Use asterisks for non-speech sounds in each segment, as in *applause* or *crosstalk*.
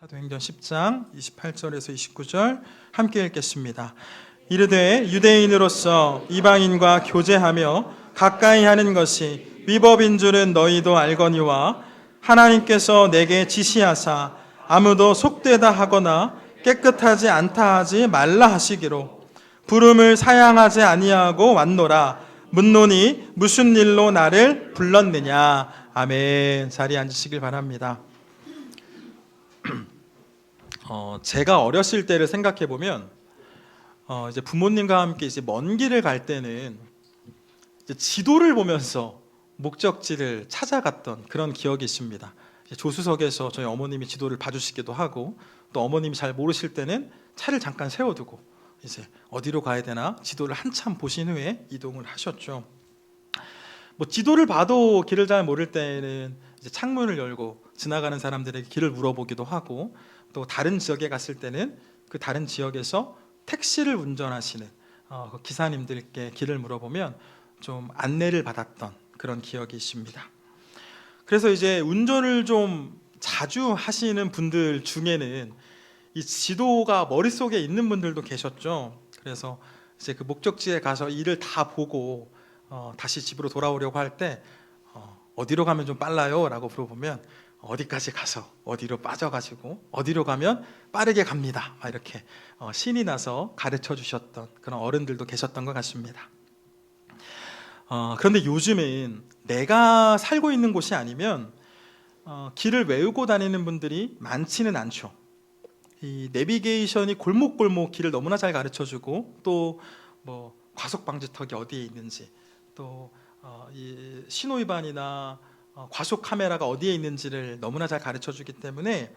사도행전 10장 28절에서 29절 함께 읽겠습니다. 이르되 유대인으로서 이방인과 교제하며 가까이 하는 것이 위법인 줄은 너희도 알거니와 하나님께서 내게 지시하사 아무도 속되다 하거나 깨끗하지 않다 하지 말라 하시기로 부름을 사양하지 아니하고 왔노라 묻노니 무슨 일로 나를 불렀느냐 아멘 자리에 앉으시길 바랍니다. 어, 제가 어렸을 때를 생각해 보면 어, 이제 부모님과 함께 이제 먼 길을 갈 때는 지도를 보면서 목적지를 찾아갔던 그런 기억이 있습니다. 조수석에서 저희 어머님이 지도를 봐주시기도 하고 또 어머님이 잘 모르실 때는 차를 잠깐 세워두고 이제 어디로 가야 되나 지도를 한참 보신 후에 이동을 하셨죠. 뭐 지도를 봐도 길을 잘 모를 때는 창문을 열고 지나가는 사람들에게 길을 물어보기도 하고 또 다른 지역에 갔을 때는 그 다른 지역에서 택시를 운전하시는 어, 그 기사님들께 길을 물어보면 좀 안내를 받았던 그런 기억이 있습니다. 그래서 이제 운전을 좀 자주 하시는 분들 중에는 이 지도가 머릿속에 있는 분들도 계셨죠. 그래서 이제 그 목적지에 가서 일을 다 보고 어, 다시 집으로 돌아오려고 할때 어, 어디로 가면 좀 빨라요 라고 물어보면 어디까지 가서 어디로 빠져가지고 어디로 가면 빠르게 갑니다. 막 이렇게 어, 신이 나서 가르쳐 주셨던 그런 어른들도 계셨던 것 같습니다. 어, 그런데 요즘은 내가 살고 있는 곳이 아니면 어, 길을 외우고 다니는 분들이 많지는 않죠. 이 내비게이션이 골목골목 길을 너무나 잘 가르쳐 주고 또 뭐 과속 방지턱이 어디에 있는지 또 어, 이 신호 위반이나 어, 과속 카메라가 어디에 있는지를 너무나 잘 가르쳐 주기 때문에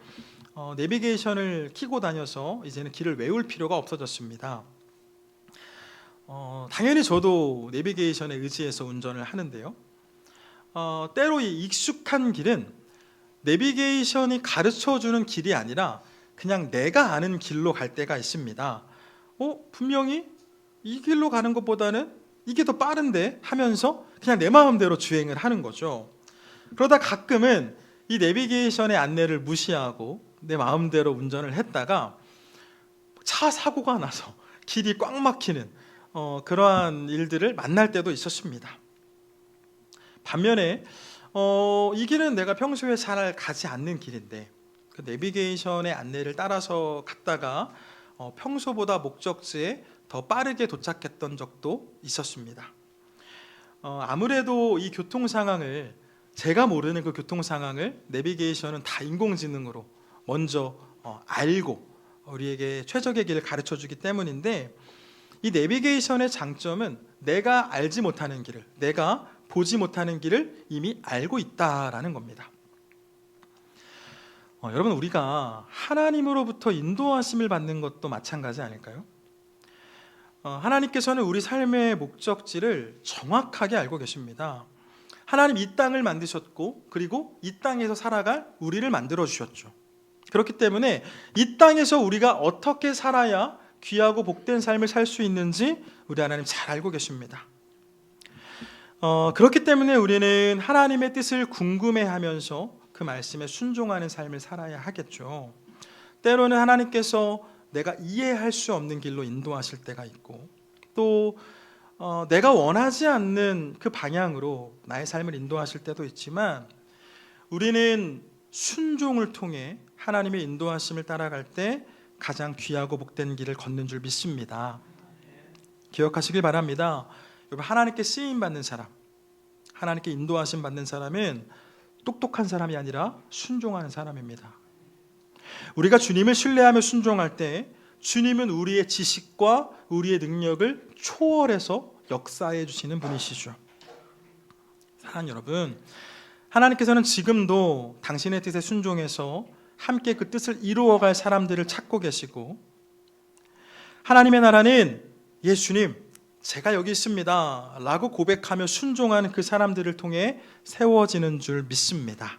어, 내비게이션을 키고 다녀서 이제는 길을 외울 필요가 없어졌습니다. 어, 당연히 저도 내비게이션에 의지해서 운전을 하는데요. 어, 때로 이 익숙한 길은 내비게이션이 가르쳐 주는 길이 아니라 그냥 내가 아는 길로 갈 때가 있습니다. 어, 분명히 이 길로 가는 것보다는 이게 더 빠른데 하면서 그냥 내 마음대로 주행을 하는 거죠. 그러다 가끔은 이 내비게이션의 안내를 무시하고 내 마음대로 운전을 했다가 차 사고가 나서 *laughs* 길이 꽉 막히는 어, 그러한 일들을 만날 때도 있었습니다. 반면에 어, 이 길은 내가 평소에 잘 가지 않는 길인데 그 내비게이션의 안내를 따라서 갔다가 어, 평소보다 목적지에 더 빠르게 도착했던 적도 있었습니다. 어, 아무래도 이 교통 상황을 제가 모르는 그 교통 상황을 내비게이션은 다 인공지능으로 먼저 어, 알고 우리에게 최적의 길을 가르쳐 주기 때문인데 이 내비게이션의 장점은 내가 알지 못하는 길을 내가 보지 못하는 길을 이미 알고 있다라는 겁니다. 어, 여러분 우리가 하나님으로부터 인도하심을 받는 것도 마찬가지 아닐까요? 어, 하나님께서는 우리 삶의 목적지를 정확하게 알고 계십니다. 하나님 이 땅을 만드셨고 그리고 이 땅에서 살아갈 우리를 만들어 주셨죠. 그렇기 때문에 이 땅에서 우리가 어떻게 살아야 귀하고 복된 삶을 살 수 있는지 우리 하나님 잘 알고 계십니다. 어, 그렇기 때문에 우리는 하나님의 뜻을 궁금해하면서 그 말씀에 순종하는 삶을 살아야 하겠죠. 때로는 하나님께서 내가 이해할 수 없는 길로 인도하실 때가 있고 또 어, 내가 원하지 않는 그 방향으로 나의 삶을 인도하실 때도 있지만 우리는 순종을 통해 하나님의 인도하심을 따라갈 때 가장 귀하고 복된 길을 걷는 줄 믿습니다. 기억하시길 바랍니다. 여러분 하나님께 쓰임 받는 사람, 하나님께 인도하심 받는 사람은 똑똑한 사람이 아니라 순종하는 사람입니다. 우리가 주님을 신뢰하며 순종할 때 주님은 우리의 지식과 우리의 능력을 초월해서 역사해 주시는 분이시죠. 사랑 여러분, 하나님께서는 지금도 당신의 뜻에 순종해서 함께 그 뜻을 이루어갈 사람들을 찾고 계시고 하나님의 나라는 예수님 제가 여기 있습니다 라고 고백하며 순종하는 그 사람들을 통해 세워지는 줄 믿습니다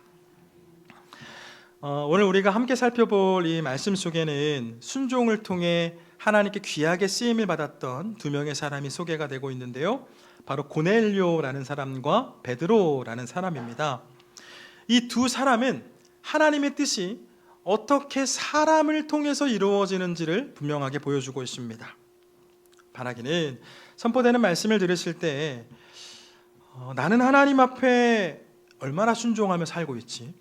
어, 오늘 우리가 함께 살펴볼 이 말씀 속에는 순종을 통해 하나님께 귀하게 쓰임을 받았던 두 명의 사람이 소개가 되고 있는데요 바로 고넬료라는 사람과 베드로라는 사람입니다 이 두 사람은 하나님의 뜻이 어떻게 사람을 통해서 이루어지는지를 분명하게 보여주고 있습니다. 바라기는 선포되는 말씀을 들으실 때 어, 나는 하나님 앞에 얼마나 순종하며 살고 있지?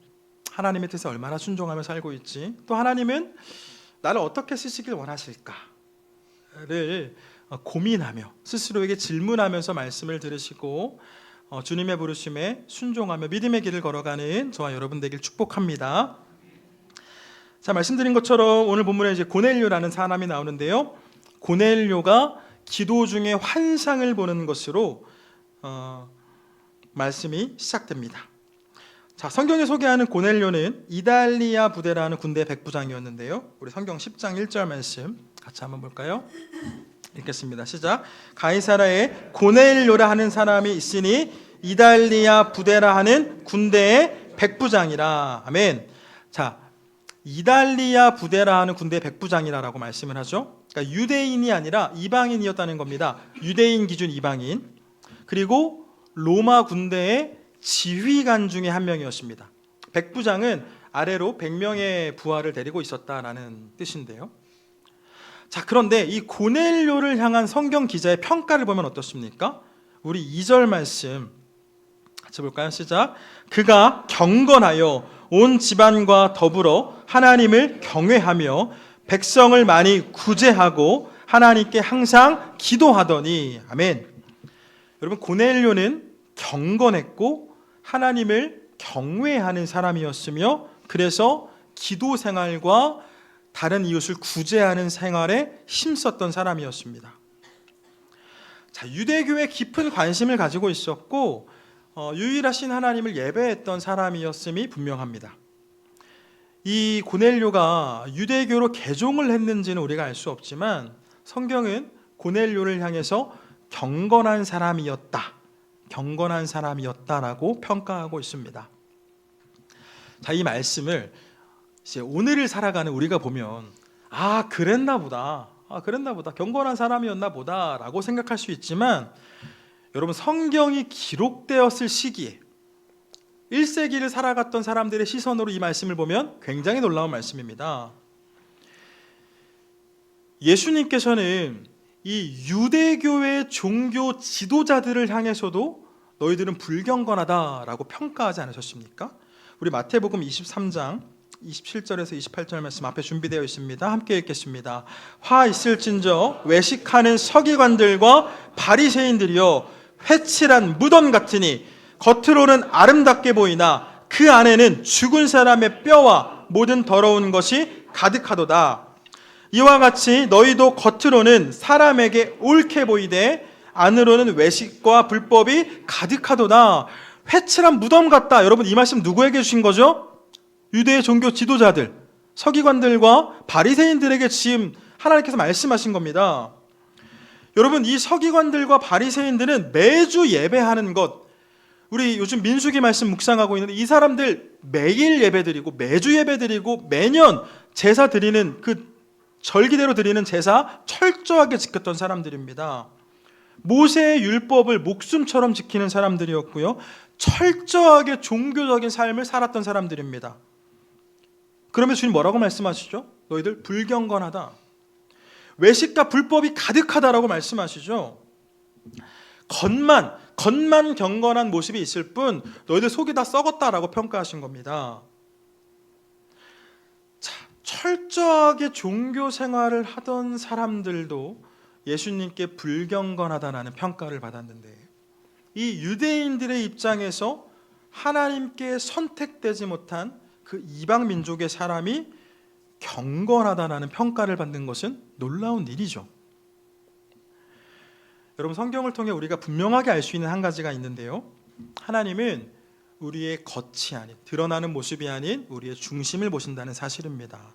하나님의 뜻에 얼마나 순종하며 살고 있지? 또 하나님은 나를 어떻게 쓰시길 원하실까 를 어, 고민하며 스스로에게 질문하면서 말씀을 들으시고 어, 주님의 부르심에 순종하며 믿음의 길을 걸어가는 저와 여러분 되길 축복합니다. 자 말씀드린 것처럼 오늘 본문에 이제 고넬료라는 사람이 나오는데요. 고넬료가 기도 중에 환상을 보는 것으로 어, 말씀이 시작됩니다. 자 성경에 소개하는 고넬료는 이달리아 부대라는 군대 백부장이었는데요. 우리 성경 10장 1절 말씀 같이 한번 볼까요? 읽겠습니다. 시작. 가이사라에 고넬료라 하는 사람이 있으니 이달리아 부대라 하는 군대의 백부장이라. 아멘. 자, 이달리아 부대라 하는 군대 백부장이라라고 말씀을 하죠. 그러니까 유대인이 아니라 이방인이었다는 겁니다. 유대인 기준 이방인. 그리고 로마 군대의 지휘관 중에 한 명이었습니다. 백부장은 아래로 100명의 부하를 데리고 있었다라는 뜻인데요. 자, 그런데 이 고넬료를 향한 성경 기자의 평가를 보면 어떻습니까? 우리 2절 말씀 같이 볼까요? 시작. 그가 경건하여 온 집안과 더불어 하나님을 경외하며 백성을 많이 구제하고 하나님께 항상 기도하더니 아멘. 여러분 고넬료는 경건했고 하나님을 경외하는 사람이었으며 그래서 기도 생활과 다른 이웃을 구제하는 생활에 힘썼던 사람이었습니다. 자, 유대교에 깊은 관심을 가지고 있었고 어, 유일하신 하나님을 예배했던 사람이었음이 분명합니다. 이 고넬료가 유대교로 개종을 했는지는 우리가 알 수 없지만 성경은 고넬료를 향해서 경건한 사람이었다. 경건한 사람이었다라고 평가하고 있습니다. 자, 이 말씀을 이제 오늘을 살아가는 우리가 보면 아, 그랬나 보다. 아, 그랬나 보다. 경건한 사람이었나 보다라고 생각할 수 있지만 여러분 성경이 기록되었을 시기에 1세기를 살아갔던 사람들의 시선으로 이 말씀을 보면 굉장히 놀라운 말씀입니다. 예수님께서는 이 유대교의 종교 지도자들을 향해서도 너희들은 불경건하다라고 평가하지 않으셨습니까? 우리 마태복음 23장 27절에서 28절 말씀 앞에 준비되어 있습니다. 함께 읽겠습니다. 화 있을진저 외식하는 서기관들과 바리새인들이여 회칠한 무덤 같으니 겉으로는 아름답게 보이나 그 안에는 죽은 사람의 뼈와 모든 더러운 것이 가득하도다. 이와 같이 너희도 겉으로는 사람에게 옳게 보이되 안으로는 외식과 불법이 가득하도다. 회칠한 무덤 같다. 여러분 이 말씀 누구에게 주신 거죠? 유대의 종교 지도자들, 서기관들과 바리새인들에게 지금 하나님께서 말씀하신 겁니다. 여러분 이 서기관들과 바리새인들은 매주 예배하는 것 우리 요즘 민수기 말씀 묵상하고 있는데 이 사람들 매일 예배드리고 매주 예배드리고 매년 제사 드리는 그 절기대로 드리는 제사 철저하게 지켰던 사람들입니다. 모세의 율법을 목숨처럼 지키는 사람들이었고요. 철저하게 종교적인 삶을 살았던 사람들입니다. 그러면 주님 뭐라고 말씀하시죠? 너희들 불경건하다. 외식과 불법이 가득하다라고 말씀하시죠. 겉만 겉만 경건한 모습이 있을 뿐 너희들 속이 다 썩었다라고 평가하신 겁니다. 자, 철저하게 종교 생활을 하던 사람들도 예수님께 불경건하다라는 평가를 받았는데 이 유대인들의 입장에서 하나님께 선택되지 못한 그 이방 민족의 사람이 경건하다라는 평가를 받는 것은 놀라운 일이죠. 여러분 성경을 통해 우리가 분명하게 알 수 있는 한 가지가 있는데요. 하나님은 우리의 겉이 아닌 드러나는 모습이 아닌 우리의 중심을 보신다는 사실입니다.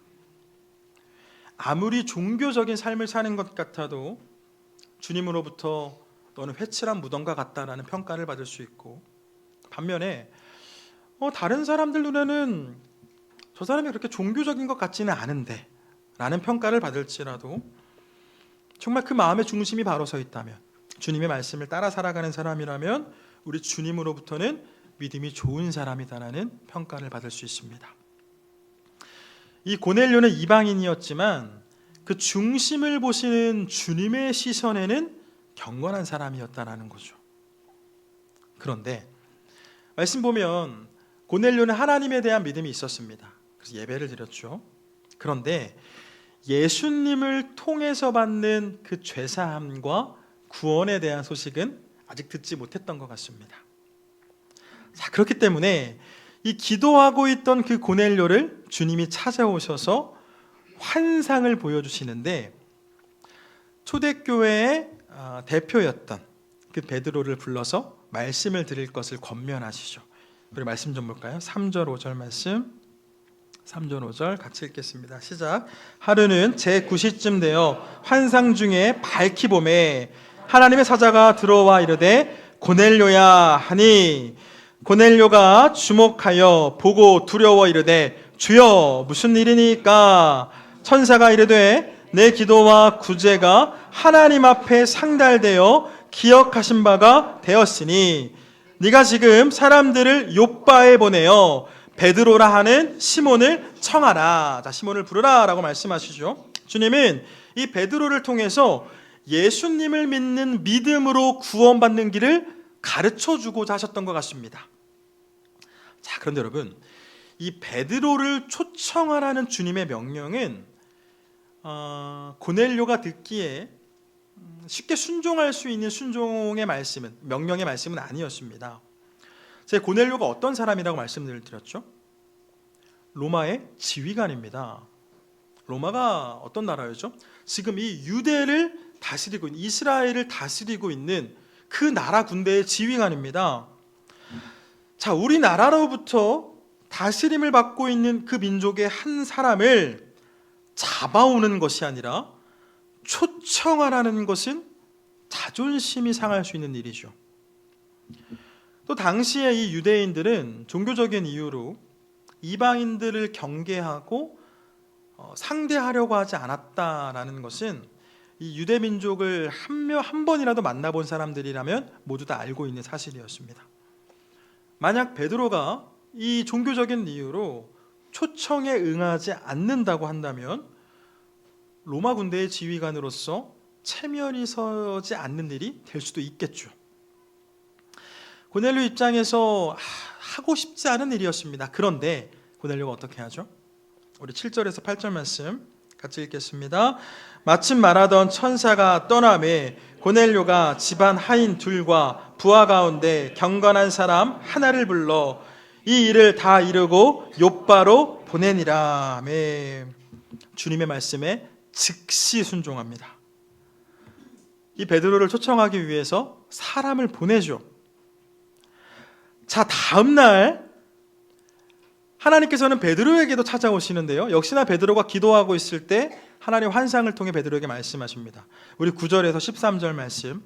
아무리 종교적인 삶을 사는 것 같아도 주님으로부터 너는 회칠한 무덤과 같다라는 평가를 받을 수 있고 반면에 어, 다른 사람들 눈에는 저 사람이 그렇게 종교적인 것 같지는 않은데 라는 평가를 받을지라도 정말 그 마음의 중심이 바로 서 있다면 주님의 말씀을 따라 살아가는 사람이라면 우리 주님으로부터는 믿음이 좋은 사람이다라는 평가를 받을 수 있습니다. 이 고넬료는 이방인이었지만 그 중심을 보시는 주님의 시선에는 경건한 사람이었다라는 거죠. 그런데 말씀 보면 고넬료는 하나님에 대한 믿음이 있었습니다. 그래서 예배를 드렸죠. 그런데 예수님을 통해서 받는 그 죄사함과 구원에 대한 소식은 아직 듣지 못했던 것 같습니다. 자, 그렇기 때문에 이 기도하고 있던 그 고넬료를 주님이 찾아오셔서 환상을 보여주시는데 초대교회의 아, 대표였던 그 베드로를 불러서 말씀을 드릴 것을 권면하시죠. 우리 말씀 좀 볼까요? 3절 5절 말씀 3절 5절 같이 읽겠습니다. 시작. 하루는 제 9시쯤 되어 환상 중에 밝히 봄에 하나님의 사자가 들어와 이르되 고넬료야 하니 고넬료가 주목하여 보고 두려워 이르되 주여 무슨 일이니까 천사가 이르되 내 기도와 구제가 하나님 앞에 상달되어 기억하신 바가 되었으니 네가 지금 사람들을 요바에 보내어 베드로라 하는 시몬을 청하라. 자, 시몬을 부르라라고 말씀하시죠. 주님은 이 베드로를 통해서 예수님을 믿는 믿음으로 구원받는 길을 가르쳐 주고자 하셨던 것 같습니다. 자, 그런데 여러분, 이 베드로를 초청하라는 주님의 명령은 어, 고넬료가 듣기에 음, 쉽게 순종할 수 있는 순종의 말씀은 명령의 말씀은 아니었습니다. 제가 고넬료가 어떤 사람이라고 말씀을 드렸죠? 로마의 지휘관입니다. 로마가 어떤 나라였죠? 지금 이 유대를 다스리고 있는 이스라엘을 다스리고 있는 그 나라 군대의 지휘관입니다. 자, 우리나라로부터 다스림을 받고 있는 그 민족의 한 사람을 잡아오는 것이 아니라 초청하라는 것은 자존심이 상할 수 있는 일이죠. 또 당시에 이 유대인들은 종교적인 이유로 이방인들을 경계하고 어, 상대하려고 하지 않았다라는 것은 이 유대 민족을 한명 한 번이라도 만나본 사람들이라면 모두 다 알고 있는 사실이었습니다. 만약 베드로가 이 종교적인 이유로 초청에 응하지 않는다고 한다면 로마 군대의 지휘관으로서 체면이 서지 않는 일이 될 수도 있겠죠. 고넬료 입장에서 하고 싶지 않은 일이었습니다. 그런데 고넬료가 어떻게 하죠? 우리 7절에서 8절 말씀 같이 읽겠습니다. 마침 말하던 천사가 떠남에 고넬료가 집안 하인 둘과 부하 가운데 경건한 사람 하나를 불러 이 일을 다 이루고 요바로 보내니라. 아멘. 주님의 말씀에 즉시 순종합니다. 이 베드로를 초청하기 위해서 사람을 보내죠. 자, 다음 날 하나님께서는 베드로에게도 찾아오시는데요. 역시나 베드로가 기도하고 있을 때 하나님 환상을 통해 베드로에게 말씀하십니다. 우리 9절에서 13절 말씀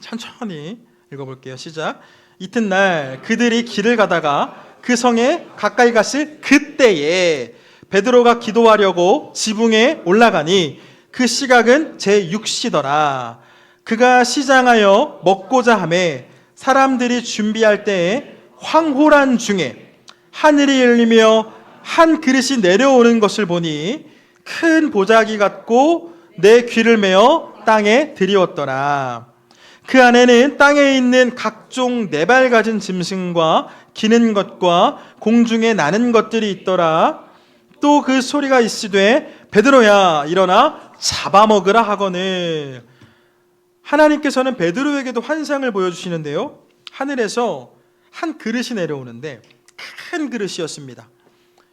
천천히 읽어볼게요. 시작. 이튿날 그들이 길을 가다가 그 성에 가까이 갔을 그때에 베드로가 기도하려고 지붕에 올라가니 그 시각은 제 6시더라. 그가 시장하여 먹고자 함에 사람들이 준비할 때에 황홀한 중에 하늘이 열리며 한 그릇이 내려오는 것을 보니 큰 보자기 같고 내 귀를 메어 땅에 들이웠더라. 그 안에는 땅에 있는 각종 네발 가진 짐승과 기는 것과 공중에 나는 것들이 있더라. 또 그 소리가 있으되 베드로야 일어나 잡아먹으라 하거늘 하나님께서는 베드로에게도 환상을 보여주시는데요. 하늘에서 한 그릇이 내려오는데 큰 그릇이었습니다.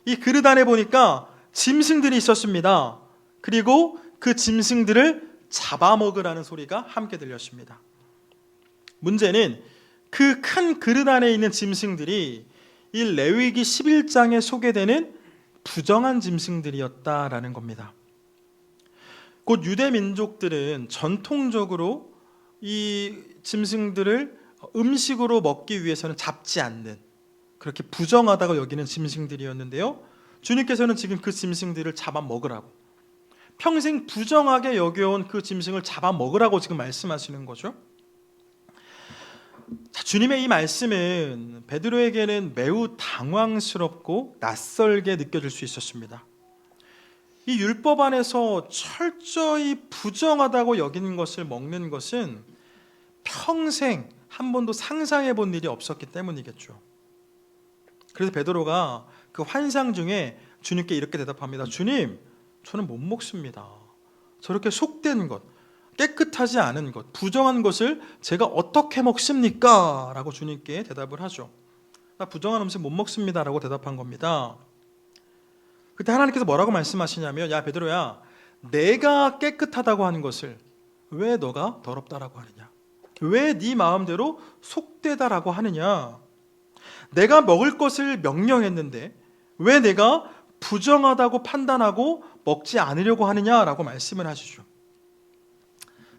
이 그릇 안에 보니까 짐승들이 있었습니다. 그리고 그 짐승들을 잡아먹으라는 소리가 함께 들렸습니다. 문제는 그 큰 그릇 안에 있는 짐승들이 이 레위기 11장에 소개되는 부정한 짐승들이었다라는 겁니다. 곧 유대 민족들은 전통적으로 이 짐승들을 음식으로 먹기 위해서는 잡지 않는 그렇게 부정하다고 여기는 짐승들이었는데요. 주님께서는 지금 그 짐승들을 잡아 먹으라고 평생 부정하게 여겨온 그 짐승을 잡아 먹으라고 지금 말씀하시는 거죠. 자, 주님의 이 말씀은 베드로에게는 매우 당황스럽고 낯설게 느껴질 수 있었습니다. 이 율법 안에서 철저히 부정하다고 여기는 것을 먹는 것은 평생 한 번도 상상해 본 일이 없었기 때문이겠죠. 그래서 베드로가 그 환상 중에 주님께 이렇게 대답합니다. 주님, 저는 못 먹습니다. 저렇게 속된 것, 깨끗하지 않은 것, 부정한 것을 제가 어떻게 먹습니까? 라고 주님께 대답을 하죠. 나 부정한 음식 못 먹습니다 라고 대답한 겁니다. 그때 하나님께서 뭐라고 말씀하시냐면 야 베드로야 내가 깨끗하다고 하는 것을 왜 너가 더럽다라고 하느냐? 왜 네 마음대로 속되다라고 하느냐? 내가 먹을 것을 명령했는데 왜 내가 부정하다고 판단하고 먹지 않으려고 하느냐라고 말씀을 하시죠.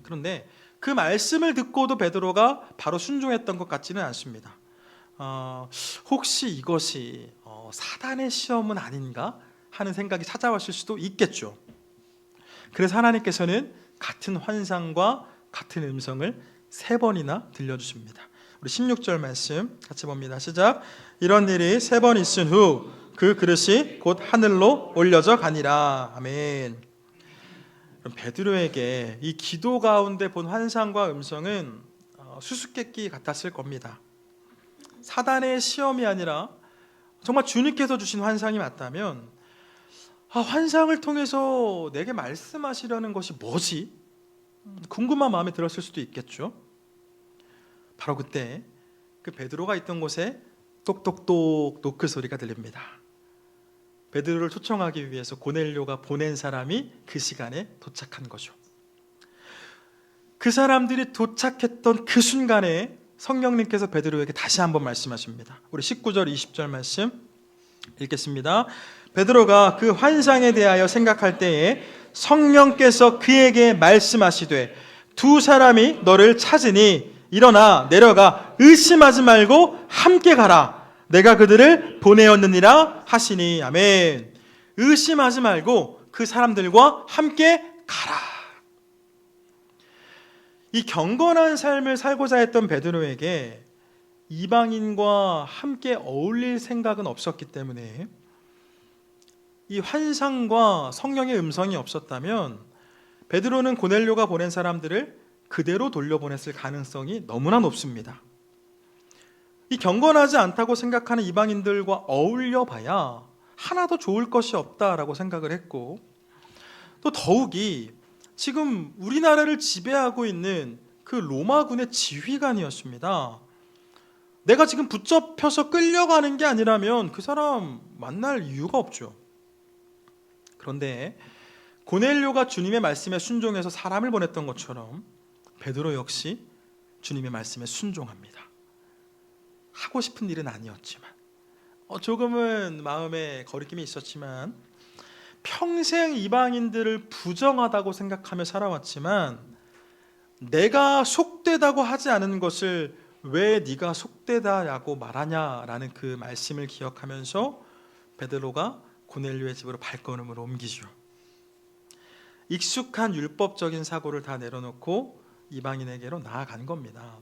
그런데 그 말씀을 듣고도 베드로가 바로 순종했던 것 같지는 않습니다. 어, 혹시 이것이 어, 사단의 시험은 아닌가 하는 생각이 찾아왔을 수도 있겠죠. 그래서 하나님께서는 같은 환상과 같은 음성을 세 번이나 들려주십니다. 우리 16절 말씀 같이 봅니다. 시작. 이런 일이 세 번 있은 후 그 그릇이 곧 하늘로 올려져 가니라. 아멘. 베드로에게 이 기도 가운데 본 환상과 음성은 어, 수수께끼 같았을 겁니다. 사단의 시험이 아니라 정말 주님께서 주신 환상이 맞다면 아, 환상을 통해서 내게 말씀하시려는 것이 뭐지? 음, 궁금한 마음이 들었을 수도 있겠죠. 바로 그때 그 베드로가 있던 곳에 똑똑똑 노크 소리가 들립니다. 베드로를 초청하기 위해서 고넬료가 보낸 사람이 그 시간에 도착한 거죠. 그 사람들이 도착했던 그 순간에 성령님께서 베드로에게 다시 한번 말씀하십니다. 우리 19절 20절 말씀 읽겠습니다. 베드로가 그 환상에 대하여 생각할 때에 성령께서 그에게 말씀하시되 두 사람이 너를 찾으니 일어나 내려가 의심하지 말고 함께 가라. 내가 그들을 보내었느니라 하시니 아멘. 의심하지 말고 그 사람들과 함께 가라. 이 경건한 삶을 살고자 했던 베드로에게 이방인과 함께 어울릴 생각은 없었기 때문에 이 환상과 성령의 음성이 없었다면 베드로는 고넬료가 보낸 사람들을 그대로 돌려보냈을 가능성이 너무나 높습니다. 이 경건하지 않다고 생각하는 이방인들과 어울려 봐야 하나도 좋을 것이 없다라고 생각을 했고 또 더욱이 지금 우리나라를 지배하고 있는 그 로마군의 지휘관이었습니다. 내가 지금 붙잡혀서 끌려가는 게 아니라면 그 사람 만날 이유가 없죠. 그런데 고넬료가 주님의 말씀에 순종해서 사람을 보냈던 것처럼 베드로 역시 주님의 말씀에 순종합니다. 하고 싶은 일은 아니었지만 어, 조금은 마음에 거리낌이 있었지만 평생 이방인들을 부정하다고 생각하며 살아왔지만 내가 속되다고 하지 않은 것을 왜 네가 속되다라고 말하냐라는 그 말씀을 기억하면서 베드로가 고넬료의 집으로 발걸음을 옮기죠. 익숙한 율법적인 사고를 다 내려놓고 이방인에게로 나아간 겁니다.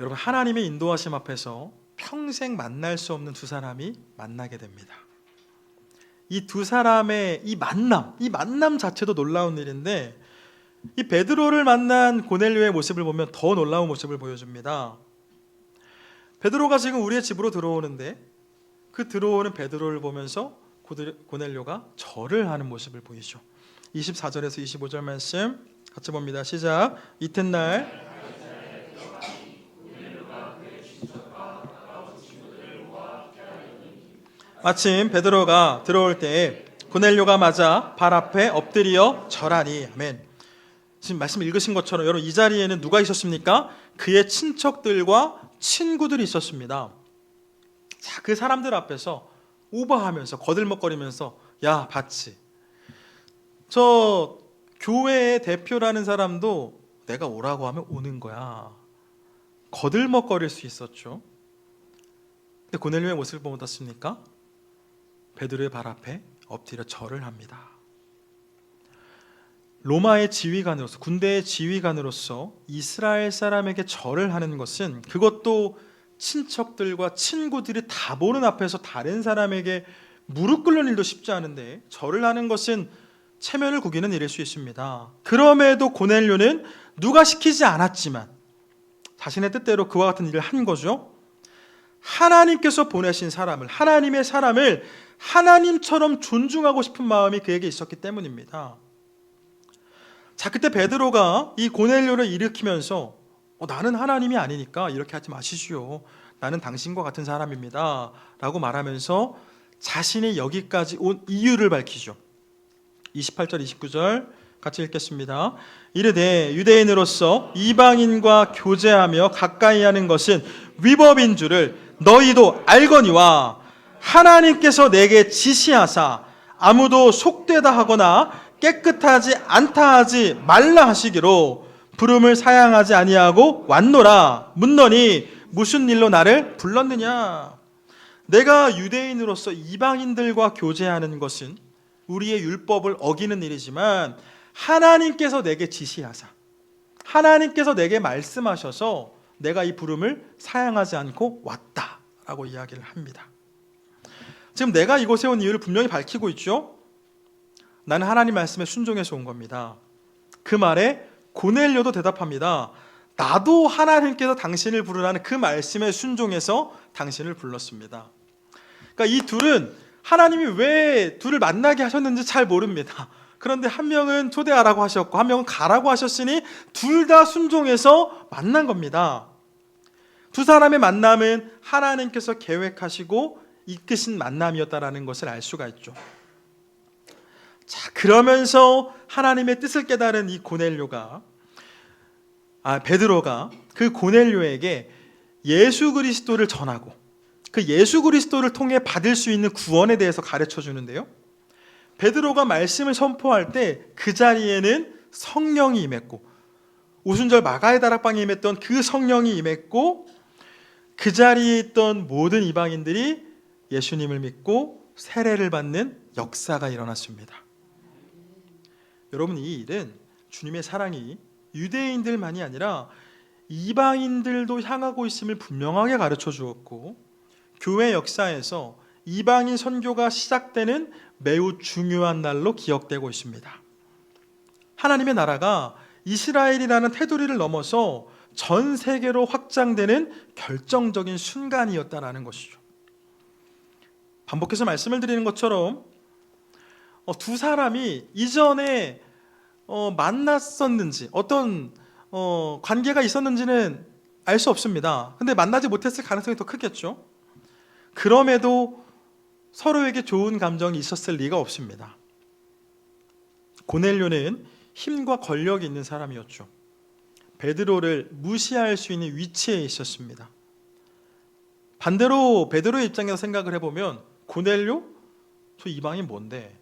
여러분 하나님의 인도하심 앞에서 평생 만날 수 없는 두 사람이 만나게 됩니다. 이 두 사람의 이 만남, 이 만남 자체도 놀라운 일인데 이 베드로를 만난 고넬료의 모습을 보면 더 놀라운 모습을 보여줍니다. 베드로가 지금 우리의 집으로 들어오는데 그 들어오는 베드로를 보면서 고넬료가 절을 하는 모습을 보이죠. 24절에서 25절 말씀 같이 봅니다. 시작. 이튿날 마침 베드로가 들어올 때에 고넬료가 맞아 발 앞에 엎드려 절하니 아멘. 지금 말씀 읽으신 것처럼 여러분 이 자리에는 누가 있었습니까? 그의 친척들과 친구들이 있었습니다. 자, 그 사람들 앞에서 오버하면서 거들먹거리면서 야, 봤지. 저 교회의 대표라는 사람도 내가 오라고 하면 오는 거야. 거들먹거릴 수 있었죠. 근데 고넬료의 모습을 보면 어떻습니까? 베드로의 발 앞에 엎드려 절을 합니다. 로마의 지휘관으로서 군대의 지휘관으로서 이스라엘 사람에게 절을 하는 것은 그것도 친척들과 친구들이 다 보는 앞에서 다른 사람에게 무릎 꿇는 일도 쉽지 않은데 절을 하는 것은 체면을 구기는 일일 수 있습니다. 그럼에도 고넬료는 누가 시키지 않았지만 자신의 뜻대로 그와 같은 일을 한 거죠. 하나님께서 보내신 사람을 하나님의 사람을 하나님처럼 존중하고 싶은 마음이 그에게 있었기 때문입니다. 자 그때 베드로가 이 고넬료를 일으키면서 어, 나는 하나님이 아니니까 이렇게 하지 마시시오. 나는 당신과 같은 사람입니다. 라고 말하면서 자신이 여기까지 온 이유를 밝히죠. 28절 29절 같이 읽겠습니다. 이르되 유대인으로서 이방인과 교제하며 가까이 하는 것은 위법인 줄을 너희도 알거니와 하나님께서 내게 지시하사 아무도 속되다 하거나 깨끗하지 않다 하지 말라 하시기로 부름을 사양하지 아니하고 왔노라. 묻노니 무슨 일로 나를 불렀느냐? 내가 유대인으로서 이방인들과 교제하는 것은 우리의 율법을 어기는 일이지만 하나님께서 내게 지시하사 하나님께서 내게 말씀하셔서 내가 이 부름을 사양하지 않고 왔다라고 이야기를 합니다. 지금 내가 이곳에 온 이유를 분명히 밝히고 있죠. 나는 하나님 말씀에 순종해서 온 겁니다. 그 말에 고넬료도 대답합니다. 나도 하나님께서 당신을 부르라는 그 말씀에 순종해서 당신을 불렀습니다. 그러니까 이 둘은 하나님이 왜 둘을 만나게 하셨는지 잘 모릅니다. 그런데 한 명은 초대하라고 하셨고 한 명은 가라고 하셨으니 둘 다 순종해서 만난 겁니다. 두 사람의 만남은 하나님께서 계획하시고 이끄신 만남이었다라는 것을 알 수가 있죠. 자, 그러면서 하나님의 뜻을 깨달은 이 고넬료가 아, 베드로가 그 고넬료에게 예수 그리스도를 전하고 그 예수 그리스도를 통해 받을 수 있는 구원에 대해서 가르쳐 주는데요. 베드로가 말씀을 선포할 때 그 자리에는 성령이 임했고 오순절 마가의 다락방에 임했던 그 성령이 임했고 그 자리에 있던 모든 이방인들이 예수님을 믿고 세례를 받는 역사가 일어났습니다. 여러분 이 일은 주님의 사랑이 유대인들만이 아니라 이방인들도 향하고 있음을 분명하게 가르쳐 주었고 교회 역사에서 이방인 선교가 시작되는 매우 중요한 날로 기억되고 있습니다. 하나님의 나라가 이스라엘이라는 테두리를 넘어서 전 세계로 확장되는 결정적인 순간이었다라는 것이죠. 반복해서 말씀을 드리는 것처럼 어, 두 사람이 이전에 어, 만났었는지 어떤 어, 관계가 있었는지는 알 수 없습니다. 근데 만나지 못했을 가능성이 더 크겠죠. 그럼에도 서로에게 좋은 감정이 있었을 리가 없습니다. 고넬료는 힘과 권력이 있는 사람이었죠. 베드로를 무시할 수 있는 위치에 있었습니다. 반대로 베드로의 입장에서 생각을 해보면 고넬료? 저 이방인 뭔데?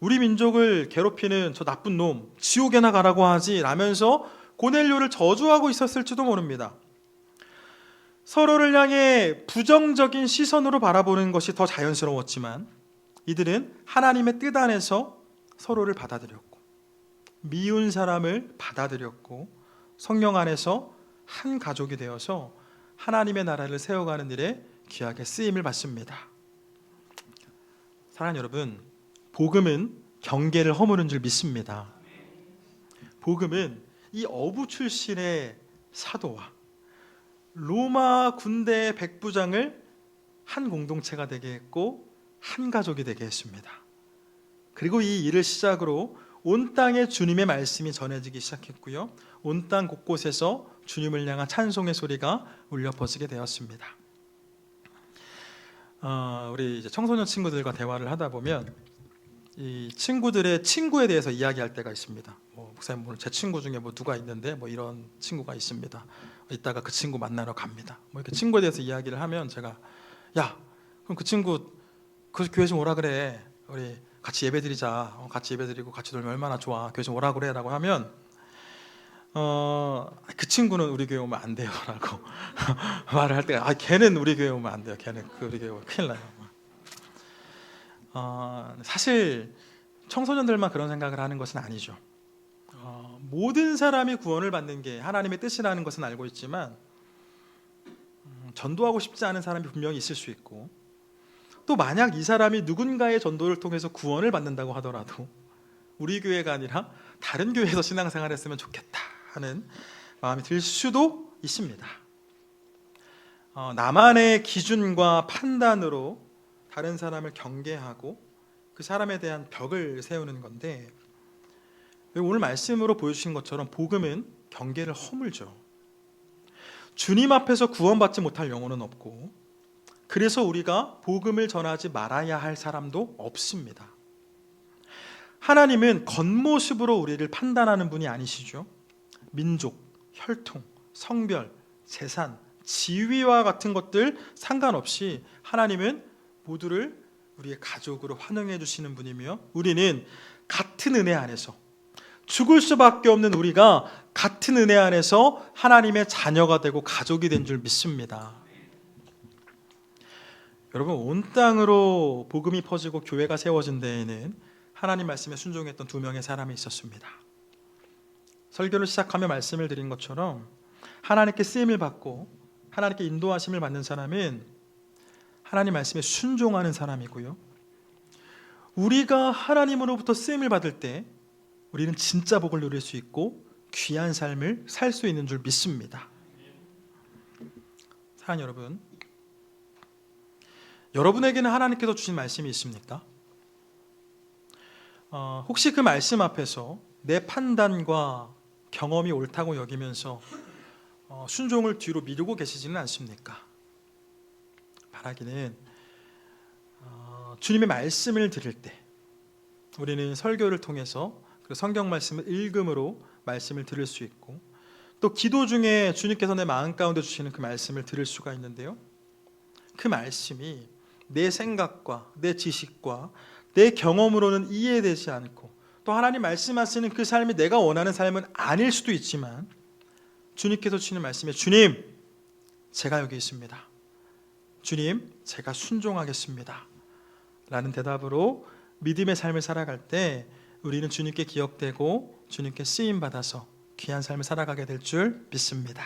우리 민족을 괴롭히는 저 나쁜 놈 지옥에나 가라고 하지 라면서 고넬료를 저주하고 있었을지도 모릅니다. 서로를 향해 부정적인 시선으로 바라보는 것이 더 자연스러웠지만 이들은 하나님의 뜻 안에서 서로를 받아들였고 미운 사람을 받아들였고 성령 안에서 한 가족이 되어서 하나님의 나라를 세워가는 일에 귀하게 쓰임을 받습니다. 사랑하는 여러분, 복음은 경계를 허무는 줄 믿습니다. 복음은 이 어부 출신의 사도와 로마 군대의 백부장을 한 공동체가 되게 했고 한 가족이 되게 했습니다. 그리고 이 일을 시작으로 온 땅에 주님의 말씀이 전해지기 시작했고요. 온 땅 곳곳에서 주님을 향한 찬송의 소리가 울려 퍼지게 되었습니다. 어, 우리 이제 청소년 친구들과 대화를 하다 보면 이 친구들의 친구에 대해서 이야기할 때가 있습니다. 뭐 목사님 오늘 제 친구 중에 뭐 누가 있는데 뭐 이런 친구가 있습니다. 이따가 그 친구 만나러 갑니다. 뭐 이렇게 친구에 대해서 이야기를 하면 제가 야 그럼 그 친구 그 교회 좀 오라 그래 우리 같이 예배드리자. 어, 같이 예배드리고 같이 놀면 얼마나 좋아. 교회 좀 오라 그래라고 하면 어 그 친구는 우리 교회 오면 안 돼요라고 *laughs* *laughs* 말을 할 때가 아 걔는 우리 교회 오면 안 돼요. 걔는 그 우리 교회 오면 큰일 나요. 어, 사실 청소년들만 그런 생각을 하는 것은 아니죠. 어, 모든 사람이 구원을 받는 게 하나님의 뜻이라는 것은 알고 있지만 음, 전도하고 싶지 않은 사람이 분명히 있을 수 있고 또 만약 이 사람이 누군가의 전도를 통해서 구원을 받는다고 하더라도 우리 교회가 아니라 다른 교회에서 신앙생활 했으면 좋겠다 하는 마음이 들 수도 있습니다. 어, 나만의 기준과 판단으로 다른 사람을 경계하고 그 사람에 대한 벽을 세우는 건데 오늘 말씀으로 보여주신 것처럼 복음은 경계를 허물죠. 주님 앞에서 구원받지 못할 영혼은 없고 그래서 우리가 복음을 전하지 말아야 할 사람도 없습니다. 하나님은 겉모습으로 우리를 판단하는 분이 아니시죠. 민족, 혈통, 성별, 재산, 지위와 같은 것들 상관없이 하나님은 모두를 우리의 가족으로 환영해 주시는 분이며 우리는 같은 은혜 안에서 죽을 수밖에 없는 우리가 같은 은혜 안에서 하나님의 자녀가 되고 가족이 된 줄 믿습니다. 여러분 온 땅으로 복음이 퍼지고 교회가 세워진 데에는 하나님 말씀에 순종했던 두 명의 사람이 있었습니다. 설교를 시작하며 말씀을 드린 것처럼 하나님께 쓰임을 받고 하나님께 인도하심을 받는 사람은 하나님 말씀에 순종하는 사람이고요. 우리가 하나님으로부터 쓰임을 받을 때 우리는 진짜 복을 누릴 수 있고 귀한 삶을 살 수 있는 줄 믿습니다. 사랑 여러분, 여러분에게는 하나님께서 주신 말씀이 있습니까? 어, 혹시 그 말씀 앞에서 내 판단과 경험이 옳다고 여기면서 어, 순종을 뒤로 미루고 계시지는 않습니까? 바라기는 어, 주님의 말씀을 들을 때 우리는 설교를 통해서 그 성경 말씀을 읽음으로 말씀을 들을 수 있고 또 기도 중에 주님께서 내 마음 가운데 주시는 그 말씀을 들을 수가 있는데요. 그 말씀이 내 생각과 내 지식과 내 경험으로는 이해되지 않고 또 하나님 말씀하시는 그 삶이 내가 원하는 삶은 아닐 수도 있지만 주님께서 주시는 말씀에 주님 제가 여기 있습니다. 주님 제가 순종하겠습니다. 라는 대답으로 믿음의 삶을 살아갈 때 우리는 주님께 기억되고 주님께 쓰임 받아서 귀한 삶을 살아가게 될 줄 믿습니다.